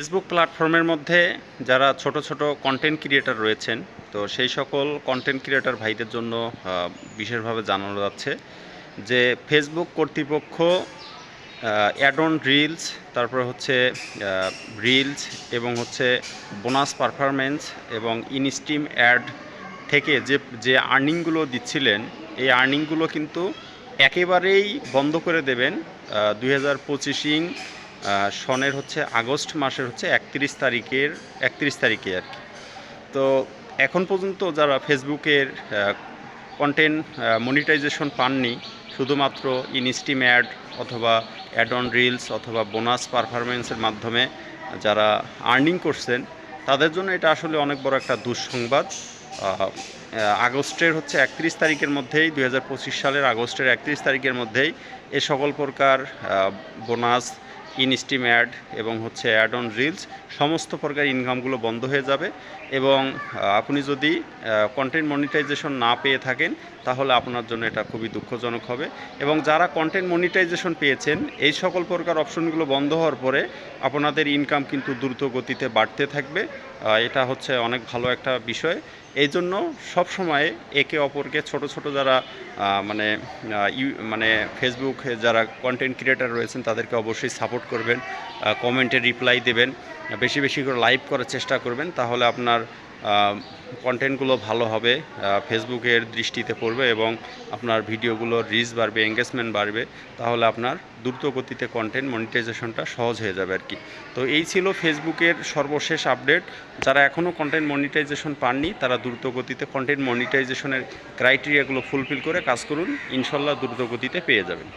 Facebook প্ল্যাটফর্মের মধ্যে যারা ছোট ছোট কন্টেন্ট ক্রিয়েটার রয়েছেন, তো সেই সকল কন্টেন্ট ক্রিয়েটার ভাইদের জন্য বিশেষভাবে জানানো যাচ্ছে যে ফেসবুক কর্তৃপক্ষ অ্যাড অন রিলস তারপরে হচ্ছে রিলস এবং হচ্ছে বোনাস পারফরমেন্স এবং ইনস্টিম অ্যাড থেকে যে যে আর্নিংগুলো দিচ্ছিলেন, এই আর্নিংগুলো কিন্তু একেবারেই বন্ধ করে দেবেন দুই হাজার পঁচিশিং সনের হচ্ছে আগস্ট মাসের হচ্ছে একত্রিশ তারিখের, একত্রিশ তারিখে আর কি। তো এখন পর্যন্ত যারা ফেসবুকের কন্টেন্ট মনিটাইজেশন পাননি, শুধুমাত্র ইনস্টিম অ্যাড অথবা অ্যাড অন রিলস অথবা বোনাস পারফরমেন্সের মাধ্যমে যারা আর্নিং করছেন, তাদের জন্য এটা আসলে অনেক বড় একটা দুঃসংবাদ। আগস্টের হচ্ছে একত্রিশ তারিখের মধ্যেই দু হাজার পঁচিশ সালের আগস্টের একত্রিশ তারিখের মধ্যেই এ সকল প্রকার বোনাস ইনস্টিম অ্যাড এবং হচ্ছে অ্যাড অন রিলস সমস্ত প্রকার ইনকামগুলো বন্ধ হয়ে যাবে এবং আপনি যদি কন্টেন্ট মনিটাইজেশন না পেয়ে থাকেন তাহলে আপনার জন্য এটা খুবই দুঃখজনক হবে। এবং যারা কন্টেন্ট মনিটাইজেশন পেয়েছেন, এই সকল প্রকার অপশনগুলো বন্ধ হওয়ার পরে আপনাদের ইনকাম কিন্তু দ্রুত গতিতে বাড়তে থাকবে। এটা হচ্ছে অনেক ভালো একটা বিষয়। এই জন্য সবসময় একে অপরকে ছোট ছোট যারা মানে ইউ- মানে ফেসবুক যারা কন্টেন্ট ক্রিয়েটার রয়েছেন, তাদেরকে অবশ্যই সাপোর্ট করবেন কমেন্টে রিপ্লাই দেবেন, বেশি বেশি করে লাইভ করার চেষ্টা করবেন, তাহলে আপনার কন্টেন্টগুলো ভালো হবে ফেসবুকের দৃষ্টিতে পড়বে এবং আপনার ভিডিওগুলোর রিচ বাড়বে এঙ্গেজমেন্ট বাড়বে, তাহলে আপনার দ্রুত গতিতে কন্টেন্ট মনিটাইজেশনটা সহজ হয়ে যাবে আর কি। তো এই ছিল ফেসবুকের সর্বশেষ আপডেট যারা এখনও কন্টেন্ট মনিটাইজেশন পাননি, তারা দ্রুত গতিতে কন্টেন্ট মনিটাইজেশনের ক্রাইটেরিয়াগুলো ফুলফিল করে কাজ করুন। ইনশাল্লাহ দ্রুত গতিতে পেয়ে যাবেন।